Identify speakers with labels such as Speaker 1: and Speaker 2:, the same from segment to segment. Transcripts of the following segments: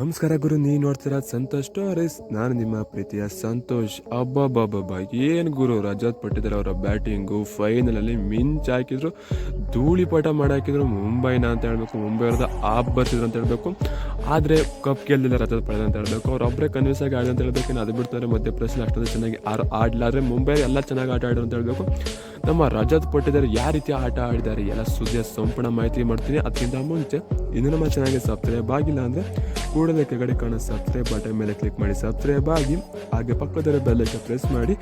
Speaker 1: ನಮಸ್ಕಾರ ಗುರು ನೀ ನೋಡ್ತೀರಾ ಸಂತೋಷ್ ಸ್ಟೋರೀಸ್. ನಾನು ನಿಮ್ಮ ಪ್ರೀತಿಯ ಸಂತೋಷ್. ಅಬ್ಬಬ್ಬಬ್ಬಬ್ಬ, ಏನು ಗುರು, ರಜತ್ ಪಟ್ಟಿದ್ದಾರೆ ಅವರ ಬ್ಯಾಟಿಂಗು ಫೈನಲಲ್ಲಿ ಮಿಂಚ್ ಹಾಕಿದ್ರು ಧೂಳಿಪಾಠ ಮಾಡಾಕಿದ್ರು, ಮುಂಬೈನ ಅಂತ ಹೇಳ್ಬೇಕು, ಮುಂಬೈ ಅವ್ರದ್ದು ಆಪ್ ಬರ್ತಿದ್ರು ಅಂತ ಹೇಳಬೇಕು. ಆದರೆ ಕಪ್ ಗೆಲ್ದಿಲ್ಲ ರಜತ್ ಪಡೆದ ಅಂತ ಹೇಳ್ಬೇಕು. ಅವರೊಬ್ಬರೇ ಕನ್ವಿನ್ಸ್ ಆಗಿ ಆಡಿದ್ರು ಅಂತ ಹೇಳ್ಬೇಕು. ಅದು ಬಿಡ್ತಾರೆ, ಮಧ್ಯಪ್ರದೇಶ ಅಷ್ಟೊಂದು ಚೆನ್ನಾಗಿ ಆರು ಆಡಲಾದ್ರೆ ಮುಂಬೈ ಎಲ್ಲ ಚೆನ್ನಾಗಿ ಆಟ ಆಡಿದ್ರು ಅಂತ ಹೇಳಬೇಕು. ನಮ್ಮ ರಜತ್ ಪಟ್ಟಿದ್ದಾರೆ ಯಾವ ರೀತಿ ಆಟ ಆಡಿದ್ದಾರೆ? ಎಲ್ಲ ಸುದ್ದಿಯ ಸಂಪೂರ್ಣ ಮಾಹಿತಿ ಮಾಡ್ತೀನಿ. ಅದಕ್ಕಿಂತ ಮುಂಚೆ, ಇನ್ನೂ ನಮ್ಮ ಚೆನ್ನಾಗಿ ಸಬ್ಸ್ಕ್ರೈಬ್ ಆಗಿಲ್ಲ ಅಂದರೆ ಕೂಡಲೇ ಕೆಳಗಡೆ ಕಾಣೋ ಸಬ್ಸ್ಕ್ರೈಬ್ ಬಟನ್ ಮೇಲೆ ಕ್ಲಿಕ್ ಮಾಡಿ ಸಬ್ಸ್ಕ್ರೈಬ್ ಆಗಿ ಹಾಗೆ ಪಕ್ಕದ ಬೆಲ್ಲಕ್ಕೆ ಪ್ರೆಸ್ ಮಾಡಿ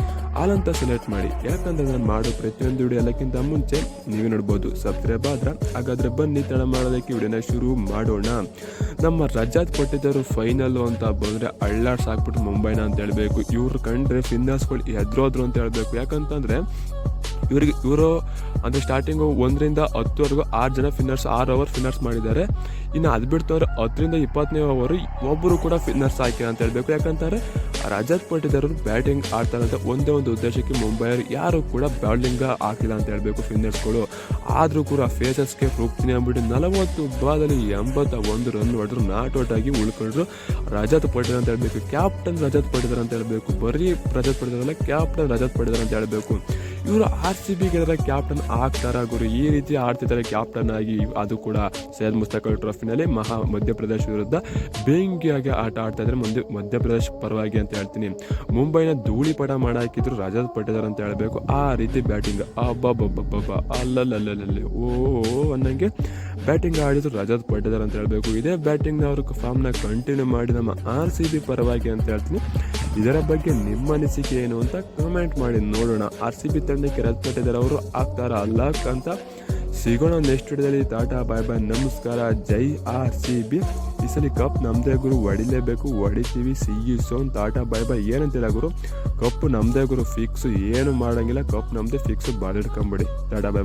Speaker 1: ಆಲಂತ ಸೆಲೆಕ್ಟ್ ಮಾಡಿ. ಯಾಕಂದ್ರೆ ನಾನು ಮಾಡೋ ಪ್ರತಿಯೊಂದು ವಿಡಿಯೋ ಎಲ್ಲಕ್ಕಿಂತ ಮುಂಚೆ ನೀವೇ ನೋಡ್ಬೋದು. ಸಬ್ಸ್ಕ್ರೈಬ್ ಆದ್ರೆ ಹಾಗಾದ್ರೆ ಬನ್ನಿ, ತಡ ಮಾಡೋದಕ್ಕೆ ವಿಡಿಯೋನ ಶುರು ಮಾಡೋಣ. ನಮ್ಮ ರಜಾತ್ ಕೊಟ್ಟಿದ್ದರು ಫೈನಲ್ ಅಂತ ಬಂದ್ರೆ ಅಳ್ಳಾಡ್ಸಾಕ್ಬಿಟ್ಟು ಮುಂಬೈನ ಅಂತ ಹೇಳ್ಬೇಕು. ಇವ್ರು ಕಂಡ್ರೆ ಫಿನ್ನರ್ಸ್ಗಳು ಎದ್ರೋದ್ರು ಅಂತ ಹೇಳಬೇಕು. ಯಾಕಂತಂದ್ರೆ ಇವ್ರಿಗೆ, ಇವರು, ಅಂದರೆ ಸ್ಟಾರ್ಟಿಂಗು ಒಂದರಿಂದ ಹತ್ತುವರೆಗೂ ಆರು ಜನ ಫಿನ್ನರ್ಸ್ ಆರು ಅವರ್ ಫಿನ್ನರ್ಸ್ ಮಾಡಿದ್ದಾರೆ. ಇನ್ನು ಅದು ಬಿಡ್ತವ್ರೆ ಹತ್ತರಿಂದ ಇಪ್ಪತ್ತನೇ ಓವರು ಒಬ್ಬರು ಕೂಡ ಫಿನ್ನರ್ಸ್ ಹಾಕಿಲ್ಲ ಅಂತ ಹೇಳಬೇಕು. ಯಾಕಂತಾರೆ ರಜತ್ ಪಟ್ಟಿದಾರರು ಬ್ಯಾಟಿಂಗ್ ಆಡ್ತಾರಂತ ಒಂದೇ ಒಂದು ಉದ್ದೇಶಕ್ಕೆ ಮುಂಬೈಯವರು ಯಾರು ಕೂಡ ಬ್ಯಾಟಿಂಗ್ ಹಾಕಿಲ್ಲ ಅಂತ ಹೇಳಬೇಕು ಫಿನ್ನರ್ಸ್ಗಳು ಆದರೂ ಕೂಡ ಫೇಸಸ್ಗೆ ಹೋಗ್ತೀನಿ ಅಂದ್ಬಿಟ್ಟು ನಲವತ್ತು ಬಾದಲ್ಲಿ ಎಂಬತ್ತ ಒಂದು ರನ್ ಹೊಡೆದ್ರು ನಾಟ್ ಔಟ್ ಆಗಿ ಉಳ್ಕೊಂಡ್ರು ರಜತ್ ಪಟೇಲ್ ಅಂತ ಹೇಳಬೇಕು. ಕ್ಯಾಪ್ಟನ್ ರಜತ್ ಪಟ್ಟಿದಾರ್ ಅಂತ ಹೇಳಬೇಕು. ಬರೀ ರಜತ್ ಪಟ್ಟಿದಾರಲ್ಲ ಕ್ಯಾಪ್ಟನ್ ರಜತ್ ಪಟ್ಟಿದಾರ್ ಅಂತ ಹೇಳ್ಬೇಕು. ಇವರು ಆರ್ ಸಿ ಬಿ ಗೆಲ್ಲದ ಕ್ಯಾಪ್ಟನ್ ಆಗ್ತಾರ ಗುರು? ಈ ರೀತಿ ಆಡ್ತಿದ್ದಾರೆ ಕ್ಯಾಪ್ಟನ್ ಆಗಿ ಅದು ಕೂಡ ಸೈಯದ್ ಮುಸ್ತಕಲ್ ಟ್ರೋಫಿನಲ್ಲಿ ಮಹಾ ಮಧ್ಯಪ್ರದೇಶ ವಿರುದ್ಧ ಬೆಂಕಿಯಾಗಿ ಆಟ ಆಡ್ತಾ ಇದ್ದಾರೆ. ಮುಂದೆ ಮಧ್ಯಪ್ರದೇಶ ಪರವಾಗಿ ಅಂತ ಹೇಳ್ತೀನಿ. ಮುಂಬೈನ ಧೂಳಿಪಟ ಮಾಡಾಕಿದ್ರು ರಜತ್ ಪಟ್ಟಿದಾರ್ ಅಂತ ಹೇಳಬೇಕು. ಆ ರೀತಿ ಬ್ಯಾಟಿಂಗ್. ಅಬ್ಬಬ್ಬಬ್ಬಬ್ಬ ಅಲ್ಲಲ್ಲಲ್ಲಲ್ಲಿ. ಓ, ಅನ್ನಂಗೆ ಬ್ಯಾಟಿಂಗ್ ಆಡಿದ್ರು ರಜತ್ ಪಟ್ಟಿದಾರ್ ಅಂತ ಹೇಳಬೇಕು. ಇದೇ ಬ್ಯಾಟಿಂಗ್ ಅವ್ರ ಫಾರ್ಮ್ನ ಕಂಟಿನ್ಯೂ ಮಾಡಿ ನಮ್ಮ ಆರ್ ಸಿ ಬಿ ಪರವಾಗಿ ಅಂತ ಹೇಳ್ತೀನಿ. ಇದರ ಬಗ್ಗೆ ನಿಮ್ಮ ಅನಿಸಿಕೆ ಏನು ಅಂತ ಕಮೆಂಟ್ ಮಾಡಿ ನೋಡೋಣ. ಆರ್ ಸಿ ಬಿ ತಂಡಕ್ಕೆ ಪಟ್ಟಿದಾರ್ ಅವರು. ಆಗ್ತಾರ ಅಲ್ಲ ಅಂತ ಸಿಗೋಣ ನೆಕ್ಸ್ಟ್ ವಿಡಿಯೋದಲ್ಲಿ ಟಾಟಾ ಬಾಯ್ ಬಾಯ್ ನಮಸ್ಕಾರ. ಜೈ ಆರ್ ಸಿ ಬಿ ಈ ಸಲ ಕಪ್ ನಮ್ಮದೇ ಗುರು, ಹೊಡಿಲೇಬೇಕು, ಹೊಡಿತೀವಿ see you soon tata bye bye ಏನಂತಿಲ್ಲ ಗುರು? ಕಪ್ ನಮ್ಮದೇ ಗುರು ಫಿಕ್ಸು ಏನು ಮಾಡಂಗಿಲ್ಲ ಕಪ್ ನಮ್ಮದೇ ಫಿಕ್ಸು ಬಾಡಿಡ್ಕೊಂಬಿಡಿ ಟಾಟಾ ಬಾಯ್